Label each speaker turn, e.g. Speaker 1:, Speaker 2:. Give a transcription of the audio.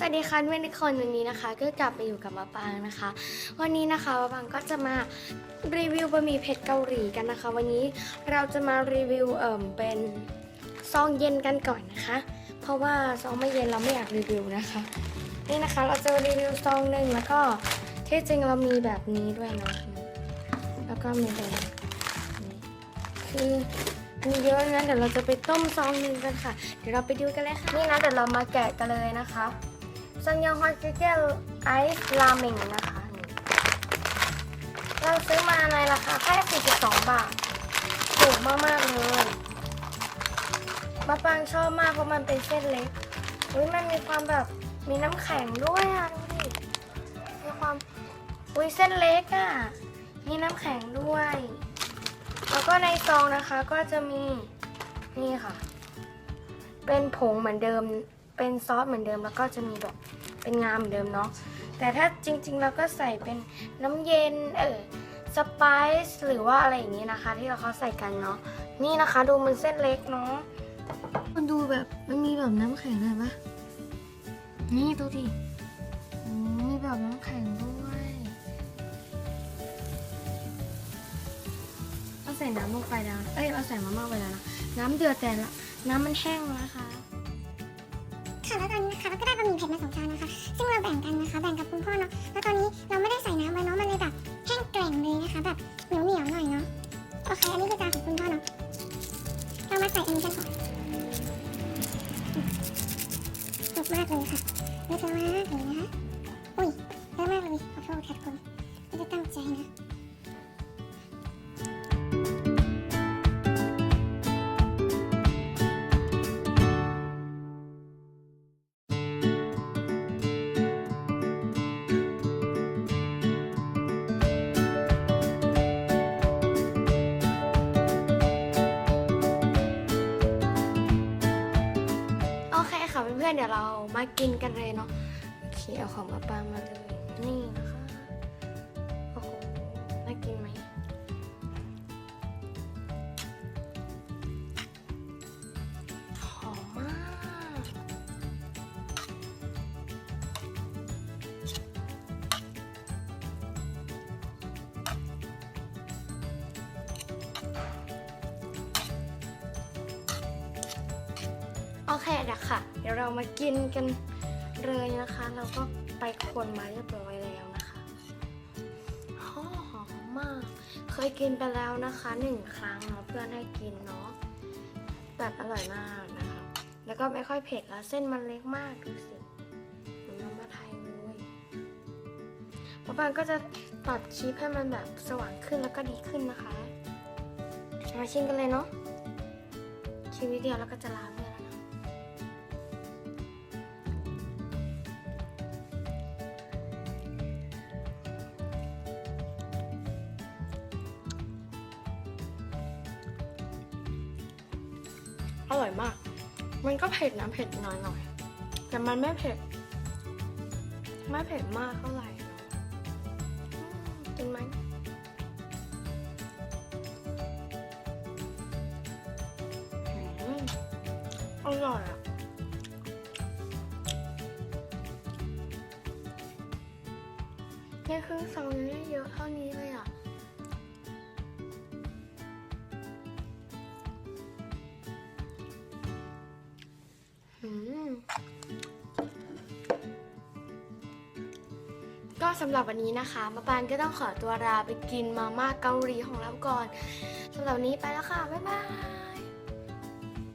Speaker 1: สวัสดีค่ะเพื่อนทุกคนวันนี้นะคะ ก็กลับมาอยู่กับมะปางนะคะ วันนี้นะคะมะปางก็จะมารีวิวบะหมี่เผ็ดเกาหลีกันนะคะ วันนี้เราจะมารีวิวเอ่มเป็นซองเย็นกันก่อนนะคะ เพราะว่าซองไม่เย็นเราไม่อยากรีวิวนะคะ นี่นะคะเราจะรีวิวซองหนึ่งแล้วก็ที่จริงเรามีแบบนี้ด้วยเนาะแล้วก็มีแบบคือมีเยอะนะเดี๋ยวเราจะไปต้มซองหนึ่งกันค่ะ เดี๋ยวเราไปดูกันเลยค่ะนี่นะเดี๋ยวเรามาแกะกันเลยนะคะ ซังยองฮอตเจลไอซ์ราเมงนะคะนี่เราซื้อมาในราคาแค่ 42 บาท ถูกมากๆเลยมะปรางชอบมากเพราะมันเป็นเส้นเล็กอุ้ยมันมีความแบบมีน้ำแข็งด้วยอะดูดิมีความอุ้ยเส้นเล็กอะ มีน้ำแข็งด้วย แล้วก็ในซองนะคะก็จะมีนี่ค่ะ เป็นผงเหมือนเดิม เป็นซอสเหมือนเดิมแล้วก็จะมีแบบ เป็นงาเหมือนเดิมเนาะแต่ถ้าจริงๆเราก็ใส่เป็นน้ำเย็นเออสไปซ์หรือว่าอะไรอย่างนี้นะคะ ที่เราเขาใส่กันเนาะนี่นะคะดูมันเส้นเล็กเนาะมันดูแบบมันมีแบบน้ำแข็งเลยปะนี่ดูดิมีแบบน้ำแข็งด้วยเราใส่น้ำลงไปแล้ว เอ้ยเราใส่มามากไปแล้วนะน้ำเดือดแต่ละน้ำมันแห้งแล้วนะคะ
Speaker 2: ค่ะแล้วตอนนี้นะคะเราก็ได้บะหมี่เผ็ดมาสองจานนะคะ ซึ่งเราแบ่งกันนะคะ แบ่งกับคุณพ่อเนาะ แล้วตอนนี้เราไม่ได้ใส่น้ำไว้เนาะ มันเลยแบบแห้งแกร่งเลยนะคะ แบบเหนียวเหนียวหน่อยเนาะ โอเค อันนี้คือจานของคุณพ่อเนาะ เรามาใส่อันนี้กันก่อนหกมากเลยค่ะเลอะมากเลยนะคะ อุ้ยเลอะมากเลยขอโทษค่ะทุกคนไม่ได้ตั้งใจนะ
Speaker 1: คค่ะเพื่อนๆเดี๋ยวเรามากินกันเลยเนาะโอเคเอาของมาปามาเลยนี่นะคะโอ้โหน่ากินไหม โอเคเดี๋ยวค่ะ เดี๋ยวเรามากินกันเลยนะคะ เราก็ไปคนมาเรียบร้อยแล้วนะคะหอมหอมมาก เคยกินไปแล้วนะคะหนึ่งครั้งเนาะเพื่อนให้กินเนาะแบบอร่อยมากนะคะ แล้วก็ไม่ค่อยเผ็ดแล้วเส้นมันเล็กมากดูสิเหมือนน้ำมาไทยเลยป๊าปานก็จะตัดชีสให้มันแบบสว่างขึ้นแล้วก็ดีขึ้นนะคะ มาชิมกันเลยเนาะชิมนิดเดียวแล้วก็จะลา อร่อยมาก มันก็เผ็ดนะเผ็ดน้อยหน่อย แต่มันไม่เผ็ด ไม่เผ็ดมากเท่าไหร่เนอะอืมกินไหมอร่อยอะนี่ครึ่งซองยังได้เยอะเท่านี้เลยอะ ก็สำหรับวันนี้นะคะ มาปานก็ต้องขอตัวลาไปกินมาม่าเกาหลีของเราก่อนสำหรับวันนี้ไปแล้วค่ะ บ๊ายบาย